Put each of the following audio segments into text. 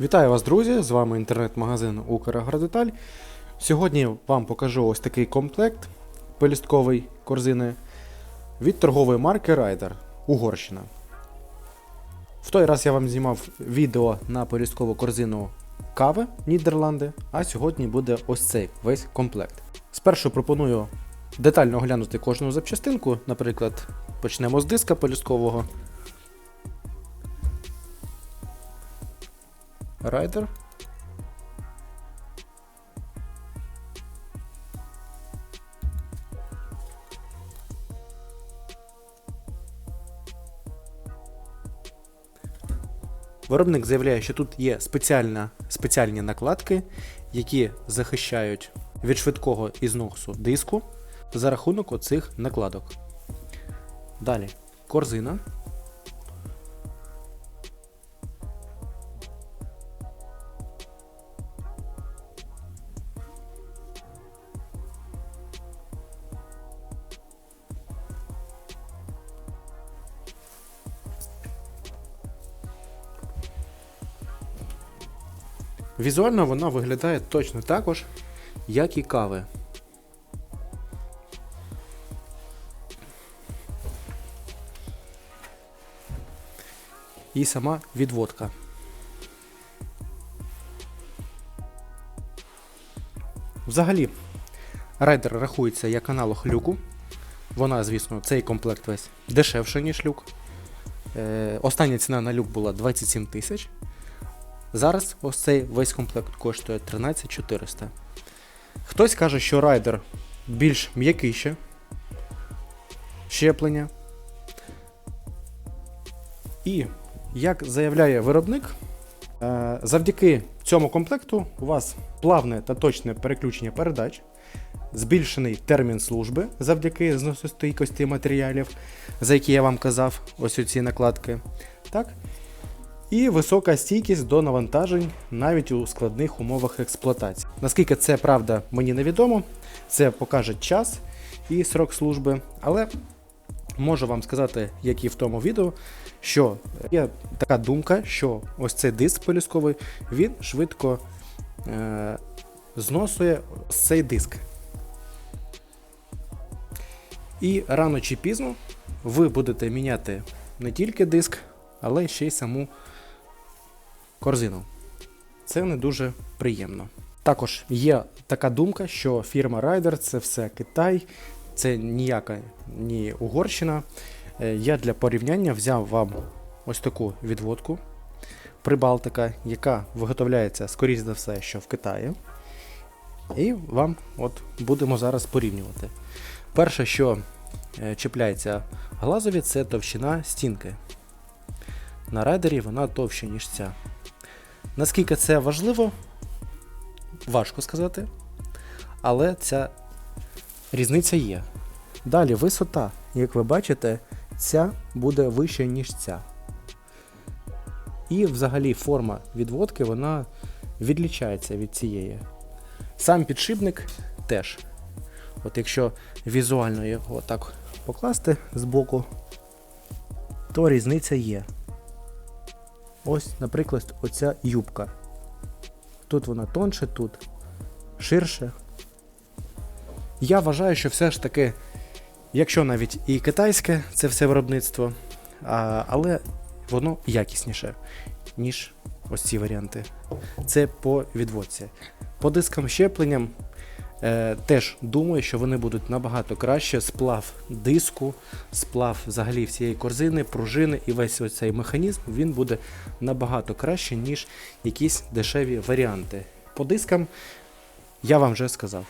Вітаю вас, друзі! З вами інтернет-магазин Украгродеталь. Сьогодні вам покажу ось такий комплект пелюстковий корзини від торгової марки Ryder Угорщина. В той раз я вам знімав відео на пелюсткову корзину кави Нідерланди, а сьогодні буде ось цей весь комплект. Спершу пропоную детально оглянути кожну запчастинку. Наприклад, почнемо з диска пелюсткового. Райдер. Виробник заявляє, що тут є спеціальна, спеціальні накладки, які захищають від швидкого ізносу диску за рахунок оцих накладок. Далі корзина. Візуально вона виглядає точно також, як і кави. І сама відводка. Взагалі, райдер рахується як аналог люку. Вона, звісно, цей комплект весь дешевше, ніж люк. Е, остання ціна на люк була 27 тисяч. Зараз ось цей весь комплект коштує 13400. Хтось каже, що райдер більш м'який ще. Щеплення. І, як заявляє виробник, е, завдяки цьому комплекту у вас плавне та точне переключення передач, збільшений термін служби завдяки зносостійкості матеріалів, за які я вам казав, ось ці накладки. Так? І висока стійкість до навантажень навіть у складних умовах експлуатації. Наскільки це правда, мені невідомо, це покаже час і срок служби, але можу вам сказати, як і в тому відео, що є така думка, що ось цей диск пелюсковий, він швидко е- зносує цей диск. І рано чи пізно ви будете міняти не тільки диск, але ще й саму корзину. Це не дуже приємно. Також є така думка, що фірма Ryder це все Китай, це ніяка ні Угорщина. Е, Я для порівняння взяв вам ось таку відводку Прибалтика, яка виготовляється, скоріш за все, що в Китаї. І вам от будемо зараз порівнювати. Перше, що е, чіпляється глазові, це товщина стінки. На райдері вона товща, ніж ця. Наскільки це важливо, важко сказати. Але ця різниця є. Далі висота, як ви бачите, ця буде вища, ніж ця. І взагалі форма відводки вона відлічається від цієї. Сам підшипник теж. От якщо візуально його так покласти з боку, то різниця є. Ось, наприклад, оця юбка. Тут вона тонше, тут ширше. Я вважаю, що все ж таки, якщо навіть і китайське це все виробництво, а, але воно якісніше, ніж ось ці варіанти. Це по відводці. По дискам щепленням е, теж думаю, що вони будуть набагато краще. Сплав диску, сплав взагалі всієї корзини, пружини і весь оцей механізм він буде набагато краще, ніж якісь дешеві варіанти. По дискам я вам вже сказав.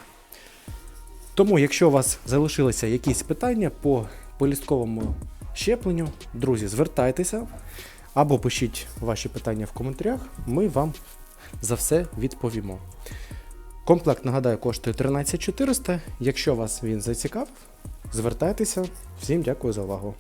Тому, якщо у вас залишилися якісь питання по полістковому щепленню, друзі, звертайтеся або пишіть ваші питання в коментарях, ми вам за все відповімо. Комплект, нагадаю, коштує 13400. Якщо вас він зацікавив, звертайтеся. Всім дякую за увагу.